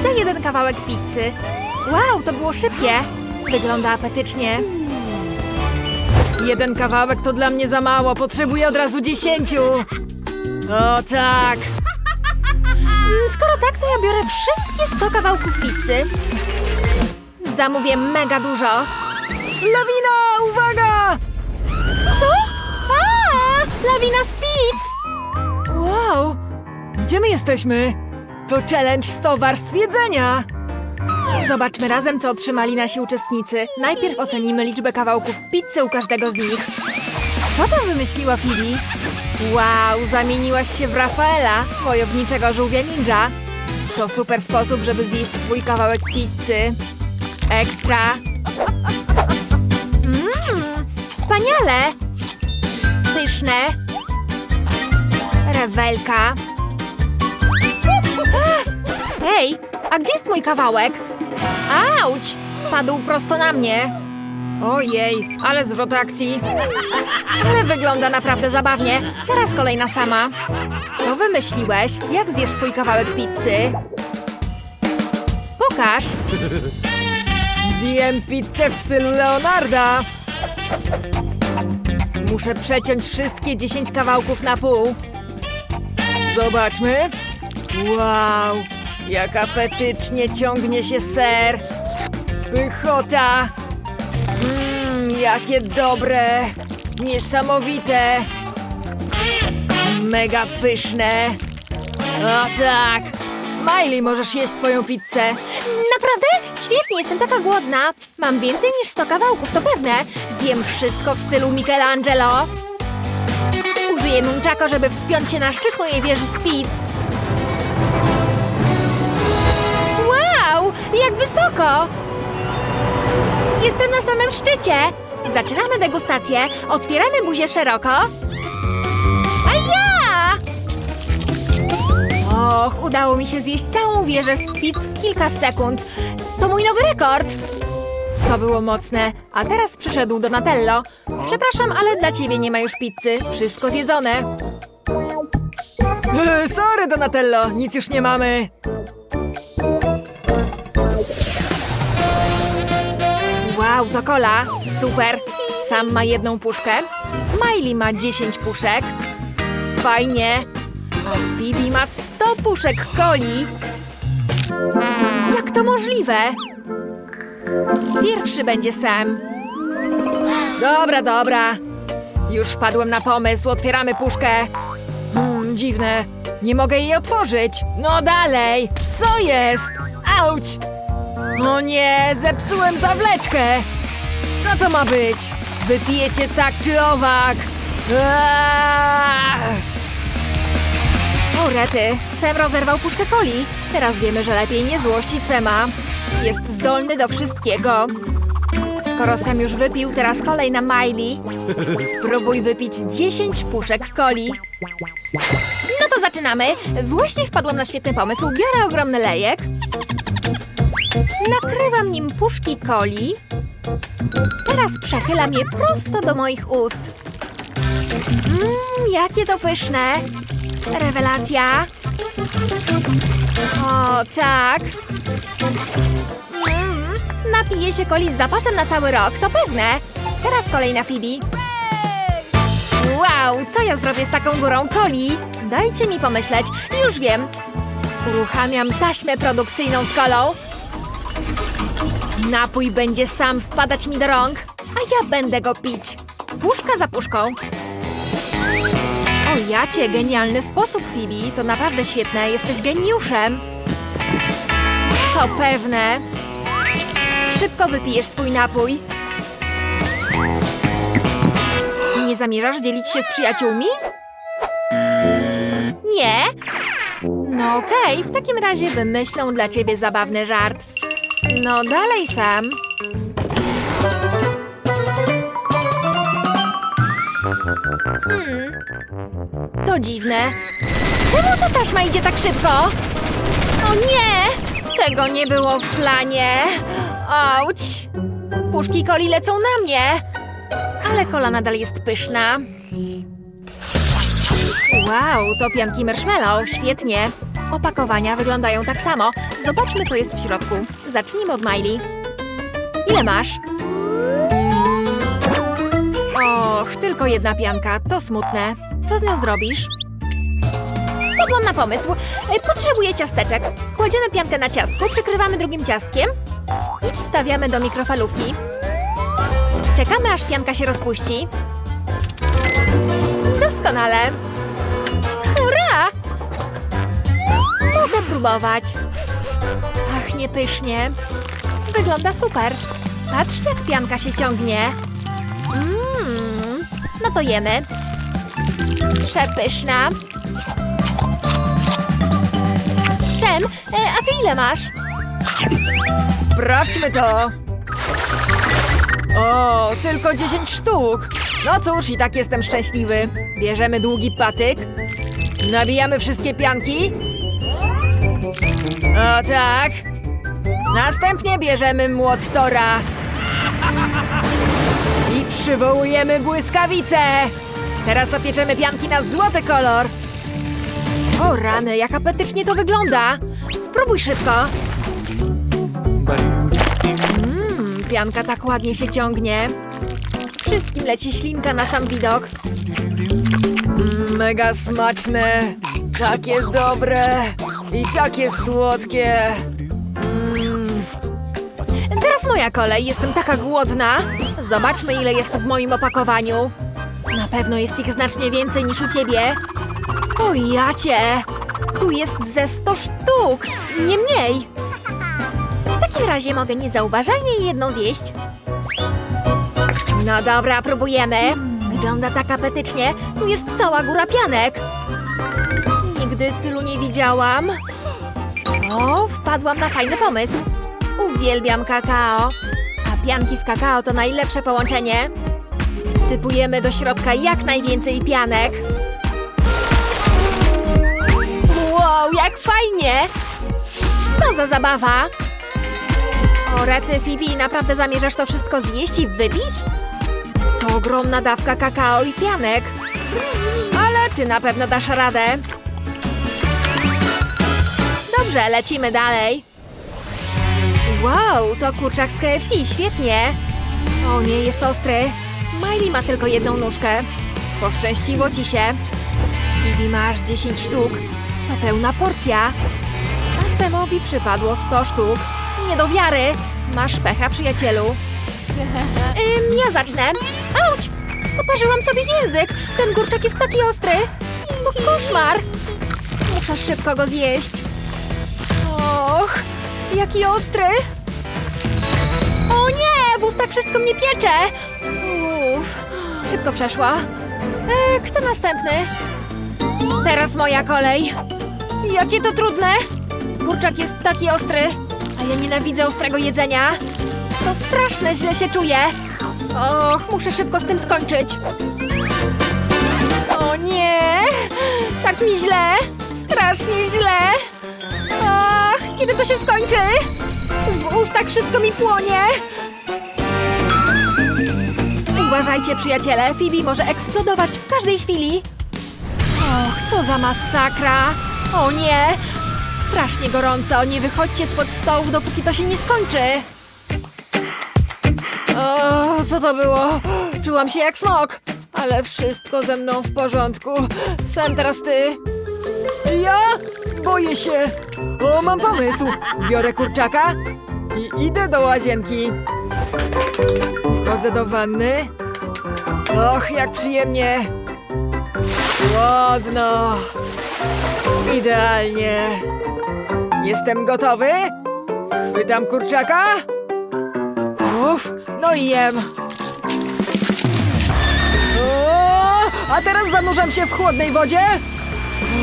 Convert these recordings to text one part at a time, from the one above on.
Chcę jeden kawałek pizzy. Wow, to było szybkie. Wygląda apetycznie. Jeden kawałek to dla mnie za mało, potrzebuję od razu dziesięciu. O tak. Mm, Skoro tak, to ja biorę wszystkie 100 kawałków pizzy. Zamówię mega dużo. Lawina, uwaga! Co? A, lawina z pizz! Wow, gdzie my jesteśmy? To challenge 100 warstw jedzenia. Zobaczmy razem, co otrzymali nasi uczestnicy. Najpierw ocenimy liczbę kawałków pizzy u każdego z nich. Co tam wymyśliła Phoebe? Wow, zamieniłaś się w Rafaela, wojowniczego żółwia ninja. To super sposób, żeby zjeść swój kawałek pizzy. Ekstra. Mmm, wspaniale. Pyszne. Rewelka. Hej, a gdzie jest mój kawałek? Auć! Spadł prosto na mnie. Ojej, ale zwrot akcji. Ale wygląda naprawdę zabawnie. Teraz kolejna sama. Co wymyśliłeś? Jak zjesz swój kawałek pizzy? Pokaż. Zjem pizzę w stylu Leonarda. Muszę przeciąć wszystkie 10 kawałków na pół. Zobaczmy. Wow, jak apetycznie ciągnie się ser. Pychota. Mmm, jakie dobre. Niesamowite. Mega pyszne. O tak. Miley, możesz jeść swoją pizzę. Naprawdę? Świetnie, jestem taka głodna. Mam więcej niż 100 kawałków, to pewne. Zjem wszystko w stylu Michelangelo. Użyję nunchako, żeby wspiąć się na szczyt mojej wieży z pizz. Jak wysoko! Jestem na samym szczycie. Zaczynamy degustację. Otwieramy buzię szeroko. A ja! Och, udało mi się zjeść całą wieżę z pizz w kilka sekund. To mój nowy rekord. To było mocne. A teraz przyszedł Donatello. Przepraszam, ale dla ciebie nie ma już pizzy. Wszystko zjedzone. E, Sorry, Donatello, nic już nie mamy. Wow, to kola. Super. Sam ma jedną puszkę. Miley ma 10 puszek. Fajnie. A Phoebe ma 100 puszek coli. Jak to możliwe? Pierwszy będzie Sam. Dobra, dobra. Już wpadłem na pomysł, otwieramy puszkę. Hmm, dziwne. Nie mogę jej otworzyć. No dalej. Co jest? Auć! O nie, zepsułem zawleczkę. Co to ma być? Wypijecie tak czy owak. Aaaa! Rety, Sam rozerwał puszkę coli. Teraz wiemy, że lepiej nie złościć Sema. Jest zdolny do wszystkiego. Skoro Sam już wypił, teraz kolej na Miley. Spróbuj wypić 10 puszek coli. No to zaczynamy. Właśnie wpadłam na świetny pomysł. Biorę ogromny lejek. Nim puszki coli. Teraz przechylam je prosto do moich ust. Mmm, jakie to pyszne. Rewelacja. O, tak. Mm, napiję się coli z zapasem na cały rok, to pewne. Teraz kolej na Phoebe. Wow, co ja zrobię z taką górą coli? Dajcie mi pomyśleć. Już wiem. Uruchamiam taśmę produkcyjną z kolą. Napój będzie sam wpadać mi do rąk, a ja będę go pić. Puszka za puszką. O jacie, genialny sposób, Phoebe. To naprawdę świetne, jesteś geniuszem. To pewne. Szybko wypijesz swój napój. Nie zamierzasz dzielić się z przyjaciółmi? Nie? No okej, w takim razie wymyślą dla ciebie zabawny żart. No dalej, Sam. Hmm, to dziwne. Czemu ta taśma idzie tak szybko? O nie! Tego nie było w planie. Auć! Puszki coli lecą na mnie. Ale kola nadal jest pyszna. Wow, to pianki marshmallow, świetnie. Opakowania wyglądają tak samo. Zobaczmy, co jest w środku. Zacznijmy od Miley. Ile masz? Och, tylko jedna pianka. To smutne. Co z nią zrobisz? Wpadłam na pomysł. E, Potrzebuję ciasteczek. Kładziemy piankę na ciastku, przykrywamy drugim ciastkiem i wstawiamy do mikrofalówki. Czekamy, aż pianka się rozpuści. Doskonale. Mogę próbować. Pachnie pysznie. Wygląda super. Patrzcie, jak pianka się ciągnie. Mmm, no to jemy. Przepyszna. Sem, e, a ty ile masz? Sprawdźmy to! O, tylko 10 sztuk! No cóż, i tak jestem szczęśliwy. Bierzemy długi patyk. Nabijamy wszystkie pianki. O tak. Następnie bierzemy młot Tora. I przywołujemy błyskawicę. Teraz opieczemy pianki na złoty kolor. O rany, jak apetycznie to wygląda. Spróbuj szybko. Mmm, pianka tak ładnie się ciągnie. Wszystkim leci ślinka na sam widok. Mm, mega smaczne. Takie dobre. I takie słodkie. Mm. Teraz moja kolej, jestem taka głodna. Zobaczmy, ile jest w moim opakowaniu. Na pewno jest ich znacznie więcej niż u ciebie. O jacie! Tu jest ze 100 sztuk, nie mniej. W takim razie mogę niezauważalnie jedną zjeść. No dobra, próbujemy. Wygląda tak apetycznie. Tu jest cała góra pianek. Nigdy tylu nie widziałam. O, wpadłam na fajny pomysł. Uwielbiam kakao. A pianki z kakao to najlepsze połączenie. Wsypujemy do środka jak najwięcej pianek. Wow, jak fajnie! Co za zabawa! O, rety, Phoebe, naprawdę zamierzasz to wszystko zjeść i wypić? To ogromna dawka kakao i pianek. Ale ty na pewno dasz radę. Dobrze, lecimy dalej. Wow, to kurczak z KFC, świetnie! O nie, jest ostry. Miley ma tylko jedną nóżkę. Poszczęściło ci się. Phoebe, masz 10 sztuk. To pełna porcja. A Semowi przypadło 100 sztuk. Nie do wiary. Masz pecha, przyjacielu. Ym, ja zacznę. Auć! Poparzyłam sobie język. Ten kurczak jest taki ostry. To koszmar. Muszę szybko go zjeść. Och, jaki ostry! O nie! W ustach wszystko mnie piecze! Uff, szybko przeszło. E, kto następny? Teraz moja kolej. Jakie to trudne! Kurczak jest taki ostry, a ja nienawidzę ostrego jedzenia. To straszne, źle się czuję. Och, muszę szybko z tym skończyć. O nie! Tak mi źle! Strasznie źle! Kiedy to się skończy? W ustach wszystko mi płonie! Uważajcie, przyjaciele, Phoebe może eksplodować w każdej chwili. Och, co za masakra! O nie! Strasznie gorąco, nie wychodźcie spod stołu, dopóki to się nie skończy. O, co to było? Czułam się jak smok, ale wszystko ze mną w porządku. Sam teraz ty. Ja? Boję się. O, mam pomysł. Biorę kurczaka i idę do łazienki. Wchodzę do wanny. Och, jak przyjemnie. Chłodno. Idealnie. Jestem gotowy. Chwytam kurczaka. Uff, no i jem. O, a teraz zanurzam się w chłodnej wodzie.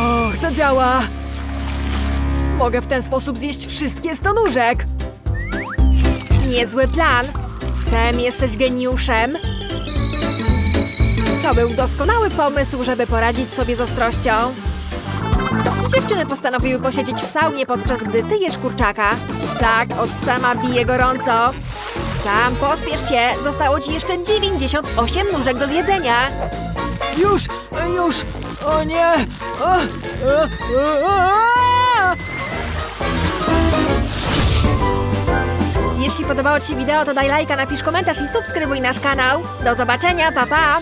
Och, to działa. Mogę w ten sposób zjeść wszystkie sto nóżek. Niezły plan. Sam, jesteś geniuszem. To był doskonały pomysł, żeby poradzić sobie z ostrością. Dziewczyny postanowiły posiedzieć w saunie, podczas gdy ty jesz kurczaka. Tak, od sama bije gorąco. Sam, pospiesz się, zostało ci jeszcze 98 nóżek do zjedzenia. Już, już. O nie. O, o, o, o. Jeśli podobało Ci się wideo, to daj lajka, napisz komentarz i subskrybuj nasz kanał. Do zobaczenia, pa pa!